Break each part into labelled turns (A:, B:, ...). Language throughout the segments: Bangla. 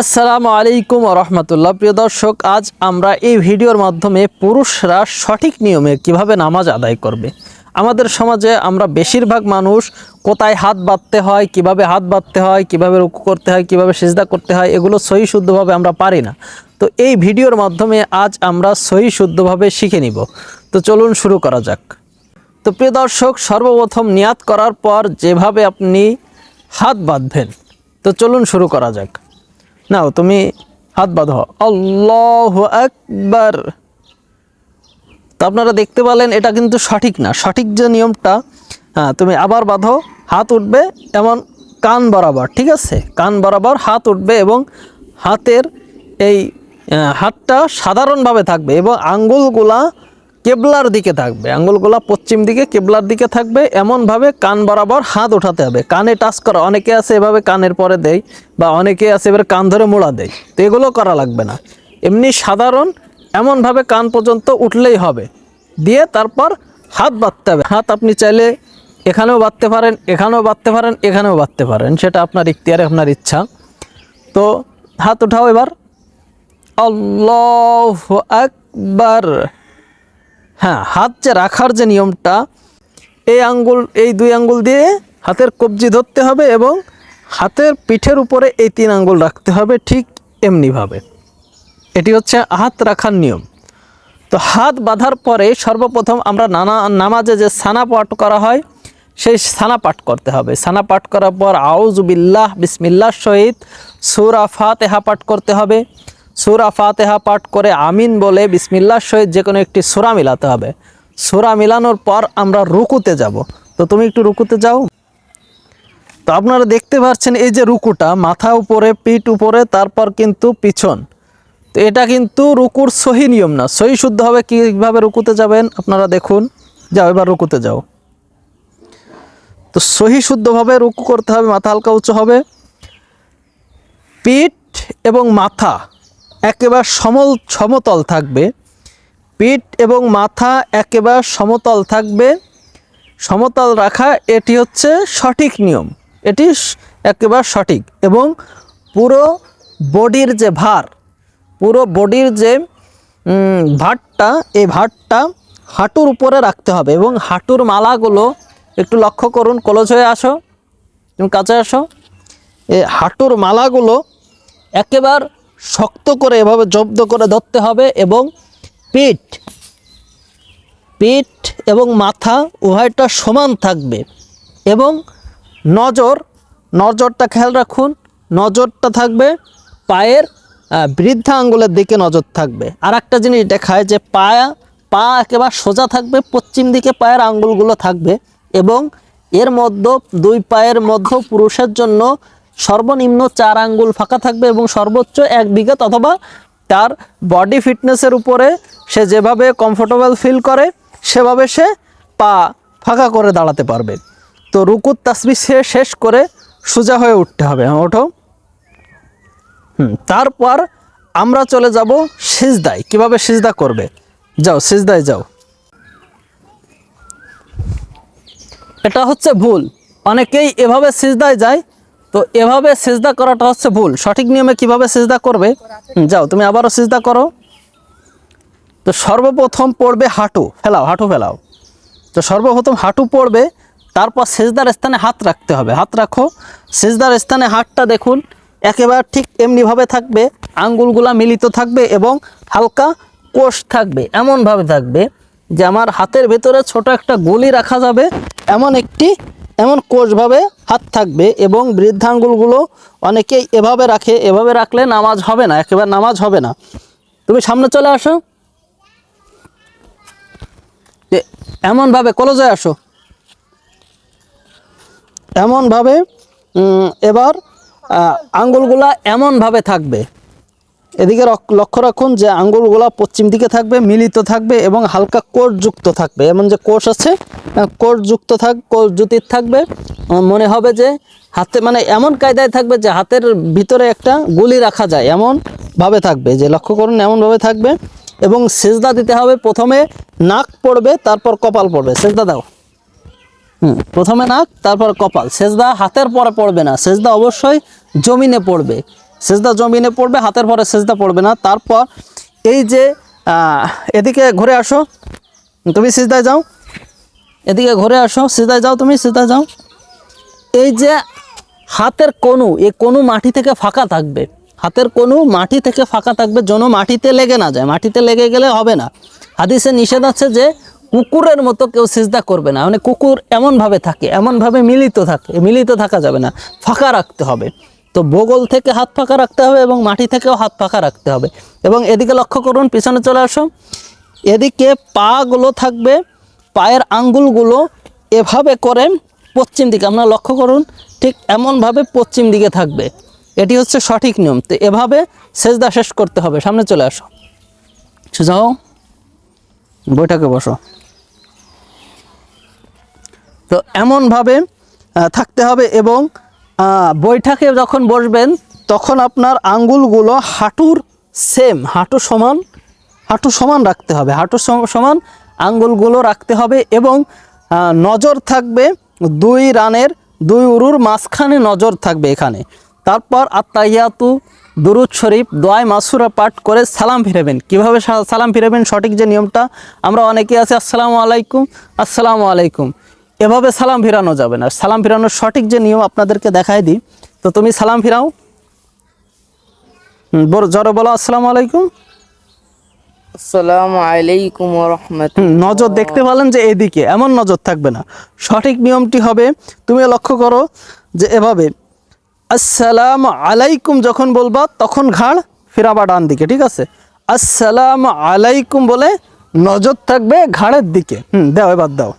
A: আসসালামু আলাইকুম রহমতুল্লাহ। প্রিয় দর্শক, আজ আমরা এই ভিডিওর মাধ্যমে পুরুষরা সঠিক নিয়মে কীভাবে নামাজ আদায় করবে? আমাদের সমাজে আমরা বেশিরভাগ মানুষ কোথায় হাত বাঁধতে হয়, কীভাবে হাত বাঁধতে হয়, কীভাবে রুকু করতে হয়, কীভাবে সেজদা করতে হয়, এগুলো সহি শুদ্ধভাবে আমরা পারি না। তো এই ভিডিওর মাধ্যমে আজ আমরা সহি শুদ্ধভাবে শিখে নিব। তো চলুন শুরু করা যাক। তো প্রিয় দর্শক, সর্বপ্রথম নিয়াত করার পর যেভাবে আপনি হাত বাঁধবেন। তো চলুন শুরু করা যাক। নাও, তুমি হাত বাঁধো। আল্লাহ একবার তো আপনারা দেখতে পেলেন, এটা কিন্তু সঠিক না। সঠিক যে নিয়মটা হ্যাঁ তুমি আবার বাঁধো, হাত উঠবে এমন কান বরাবর, ঠিক আছে? কান বরাবর হাত উঠবে এবং হাতের এই হাতটা সাধারণভাবে থাকবে এবং আঙ্গুলগুলা কেবলার দিকে থাকবে। আঙ্গুলগুলা পশ্চিম দিকে কেবলার দিকে থাকবে। এমনভাবে কান বরাবর হাত উঠাতে হবে। কানে টাচ করা। অনেকে আছে এভাবে কানের পরে দেয় বা অনেকে আছে এবার কান ধরে মোড়া দেয়। তো এগুলো করা লাগবে না। এমনি সাধারণ এমনভাবে কান পর্যন্ত উঠলেই হবে। দিয়ে তারপর হাত বাঁধতে হবে। হাত আপনি চাইলে এখানেও বাঁধতে পারেন, এখানেও বাঁধতে পারেন, এখানেও বাঁধতে পারেন। সেটা আপনার ইখতিয়ারে, আপনার ইচ্ছা। তো হাত উঠাও এবার। আল্লাহ আকবার। হ্যাঁ হাত যে রাখার যে নিয়মটা, এই আঙ্গুল, এই দুই আঙ্গুল দিয়ে হাতের কবজি ধরতে হবে এবং হাতের পিঠের উপরে এই তিন আঙ্গুল রাখতে হবে ঠিক এমনিভাবে। এটি হচ্ছে হাত রাখার নিয়ম। তো হাত বাঁধার পরে সর্বপ্রথম আমরা নানা, নামাজে যে সানা পাঠ করা হয়, সেই সানা পাঠ করতে হবে। সানা পাঠ করার পর আউজ বিল্লাহ বিসমিল্লাহ সহিত সুরা ফাতেহা পাঠ করতে হবে। সুরা ফাতেহা পাঠ করে আমিন বলে বিসমিল্লাহ সহিত যে কোনো একটি সুরা মিলাতে হবে। সুরা মিলানোর পর আমরা রুকুতে যাব। তো তুমি একটু রুকুতে যাও। তো আপনারা দেখতে পাচ্ছেন এই যে রুকুটা, মাথা উপরে, পিঠ উপরে, তারপর কিন্তু পিছন। তো এটা কিন্তু রুকুর সহি নিয়ম না। সহি শুদ্ধ হবে কীভাবে রুকুতে যাবেন? আপনারা দেখুন। যাও, এবার রুকুতে যাও। তো সহি শুদ্ধভাবে রুকু করতে হবে, মাথা হালকা উঁচু হবে। পিঠ এবং মাথা একেবারে সমল, সমতল থাকবে। পিঠ এবং মাথা একেবারে সমতল থাকবে। সমতল রাখা, এটি হচ্ছে সঠিক নিয়ম। এটি একেবারে সঠিক এবং পুরো বডির যে ভার, পুরো বডির যে ভারটা, এই ভারটা হাঁটুর উপরে রাখতে হবে এবং হাঁটুর মালাগুলো একটু লক্ষ্য করুন। কলজ হয়ে আসো, তুমি কাছে আসো। এই হাঁটুর মালাগুলো একেবার শক্ত করে এভাবে জব্দ করে ধরতে হবে এবং পিঠ পিঠ এবং মাথা উভয়টা সমান থাকবে এবং নজর, নজরটা খেয়াল রাখুন, নজরটা থাকবে পায়ের বৃদ্ধা আঙ্গুলের দিকে নজর থাকবে। আর একটা জিনিস দেখায় যে পায়া, পা একেবারে সোজা থাকবে, পশ্চিম দিকে পায়ের আঙ্গুলগুলো থাকবে এবং এর মধ্যে, দুই পায়ের মধ্যে পুরুষের জন্য সর্বনিম্ন চার আঙ্গুল ফাঁকা থাকবে এবং সর্বোচ্চ এক বিঘত অথবা তার বডি ফিটনেসের উপরে সে যেভাবে কমফোর্টেবল ফিল করে, সেভাবে সে পা ফাঁকা করে দাঁড়াতে পারবে। তো রুকুত তাসবি সে শেষ করে সোজা হয়ে উঠতে হবে। হ্যাঁ ওঠো। হুম, তারপর আমরা চলে যাব সিজদায়। কীভাবে সিজদা করবে? যাও, সিজদায় যাও। এটা হচ্ছে ভুল। অনেকেই এভাবে সিজদায় যায় তো এভাবে সেজদা করাটা হচ্ছে ভুল। সঠিক নিয়মে কীভাবে সিজদা করবে? যাও, তুমি আবারও সেজদা করো। তো সর্বপ্রথম পড়বে হাঁটু, ফেলাও হাঁটু ফেলাও। তো সর্বপ্রথম হাঁটু পড়বে, তারপর সেজদার স্থানে হাত রাখতে হবে। হাত রাখো, সেজদার স্থানে হাতটা দেখুন, একেবারে ঠিক এমনিভাবে থাকবে, আঙ্গুলগুলা মিলিত থাকবে এবং হালকা কোষ থাকবে, এমনভাবে থাকবে যে আমার হাতের ভেতরে ছোট একটা গুলি রাখা যাবে, এমন একটি এমন কোষভাবে হাত থাকবে এবং বৃদ্ধাঙ্গুলগুলো অনেকেই এভাবে রাখে, এভাবে রাখলে নামাজ হবে না, একেবারে নামাজ হবে না। তুমি সামনে চলে আসো। এমনভাবে, কলেজে আসো। এমনভাবে এবার আঙ্গুলগুলা এমনভাবে থাকবে। এদিকে লক্ষ্য রাখুন যে আঙ্গুলগুলা পশ্চিম দিকে থাকবে, মিলিত থাকবে এবং হালকা কোষযুক্ত থাকবে। এমন যে কোষ আছে কোষযুক্ত থাক কোষ জুতির থাকবে মনে হবে যে হাতে মানে এমন কায়দায় থাকবে যে হাতের ভিতরে একটা গুলি রাখা যায় এমন ভাবে থাকবে। যে লক্ষ্য করুন, এমনভাবে থাকবে এবং সেজদা দিতে হবে। প্রথমে নাক পড়বে, তারপর কপাল পড়বে। সেজদা দাও। হুম, প্রথমে নাক, তারপর কপাল। সেজদা হাতের পরে পড়বে না। সেজদা অবশ্যই জমিনে পড়বে। সেজদা জমিনে পড়বে, হাতের পরে সেজদা পড়বে না। তারপর এই যে এদিকে ঘুরে আসো। তুমি সিজদায় যাও। এদিকে ঘুরে আসো। সিজদায় যাও তুমি, সিজদায় যাও। এই যে হাতের কনু, এই কনু মাটি থেকে ফাঁকা থাকবে। হাতের কনু মাটি থেকে ফাঁকা থাকবে, যেন মাটিতে লেগে না যায়। মাটিতে লেগে গেলে হবে না। হাদিসে নিষেধ আছে যে, কুকুরের মতো কেউ সিজদা করবে না। মানে কুকুর এমনভাবে থাকে, এমনভাবে মিলিত থাকে, মিলিত থাকা যাবে না। ফাঁকা রাখতে হবে। তো বগল থেকে হাত ফাঁকা রাখতে হবে এবং মাটি থেকেও হাত ফাঁকা রাখতে হবে। এবং এদিকে লক্ষ্য করুন, পিছনে চলে আসো। এদিকে পাগুলো থাকবে, পায়ের আঙ্গুলগুলো এভাবে করে পশ্চিম দিকে। আপনারা লক্ষ্য করুন, ঠিক এমনভাবে পশ্চিম দিকে থাকবে। এটি হচ্ছে সঠিক নিয়ম। তো এভাবে সেজদা শেষ করতে হবে। সামনে চলে আসো। যাও। বইটাকে বসো। তো এমনভাবে থাকতে হবে এবং বৈঠাকে যখন বসবেন, তখন আপনার আঙ্গুলগুলো হাঁটুর সেম হাঁটু সমান হাঁটু সমান রাখতে হবে। হাঁটু সম- সমান, আঙ্গুলগুলো রাখতে হবে এবং নজর থাকবে দুই রানের দুই উরুর মাঝখানে নজর থাকবে এখানে। তারপর আত্মাইয়াতু দুরুদ শরীফ দোয়াই মাসুরা পাঠ করে সালাম ফিরাবেন। কীভাবে সালাম ফিরাবেন? সঠিক যে নিয়মটা আমরা অনেকে আছে, আসসালামু আলাইকুম আসসালামু আলাইকুম। এভাবে সালাম ফিরানো যাবে না। সালাম ফিরানোর সঠিক যে নিয়ম আপনাদেরকে দেখাই দিই। তো তুমি সালাম ফিরাও। জোরে বলো আসসালামু আলাইকুম।
B: আসসালামু আলাইকুম ওয়া
A: নজর দেখতে পেলেন যে এদিকে এমন নজর থাকবে না। সঠিক নিয়মটি হবে তুমি লক্ষ্য করো যে এভাবে আসসালাম আলাইকুম যখন বলবা তখন ঘাড় ফেরাবা ডান দিকে ঠিক আছে? আসসালাম আলাইকুম বলে নজর থাকবে ঘাড়ের দিকে। হুম দাও এবার দাও।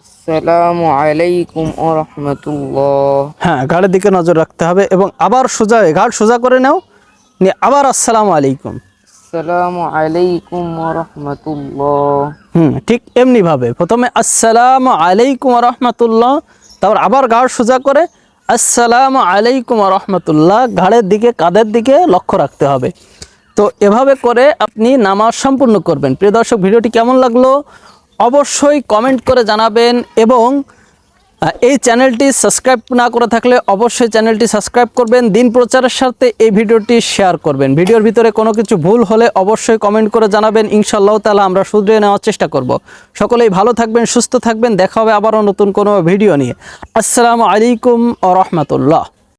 B: আসসালামু আলাইকুম ওয়া রাহমাতুল্লাহ
A: হ্যাঁ ঘাড়ের দিকে নজর রাখতে হবে এবং আবার সোজা ঘাড় সোজা করে নাও নিয়ে আবার আসসালামু আলাইকুম।
B: আসসালামু আলাইকুম ওয়া রাহমাতুল্লাহ
A: হুম ঠিক এমনিভাবে। প্রথমে আসসালামু আলাইকুম রহমতুল্লাহ তারপর আবার ঘাড় সোজা করে আসসালামু আলাইকুম রহমতুল্লাহ ঘাড়ের দিকে কাঁধের দিকে লক্ষ্য রাখতে হবে। তো এভাবে করে আপনি নামাজ সম্পূর্ণ করবেন। প্রিয় দর্শক ভিডিওটি কেমন লাগল? অবশ্যই কমেন্ট করে জানাবেন এবং এই চ্যানেলটি সাবস্ক্রাইব না করে থাকলে অবশ্যই চ্যানেলটি সাবস্ক্রাইব করবেন, দিন প্রচারের সাথে এই ভিডিওটি শেয়ার করবেন। ভিডিওর ভিতরে কোনো কিছু ভুল হলে অবশ্যই কমেন্ট করে জানাবেন, ইনশাআল্লাহ তালা আমরা শুধরে নেওয়ার চেষ্টা করব। সকলেই ভালো থাকবেন, সুস্থ থাকবেন, দেখা হবে আবারও নতুন কোনো ভিডিও নিয়ে। আসসালামু আলাইকুম ও রহমতুল্লাহ।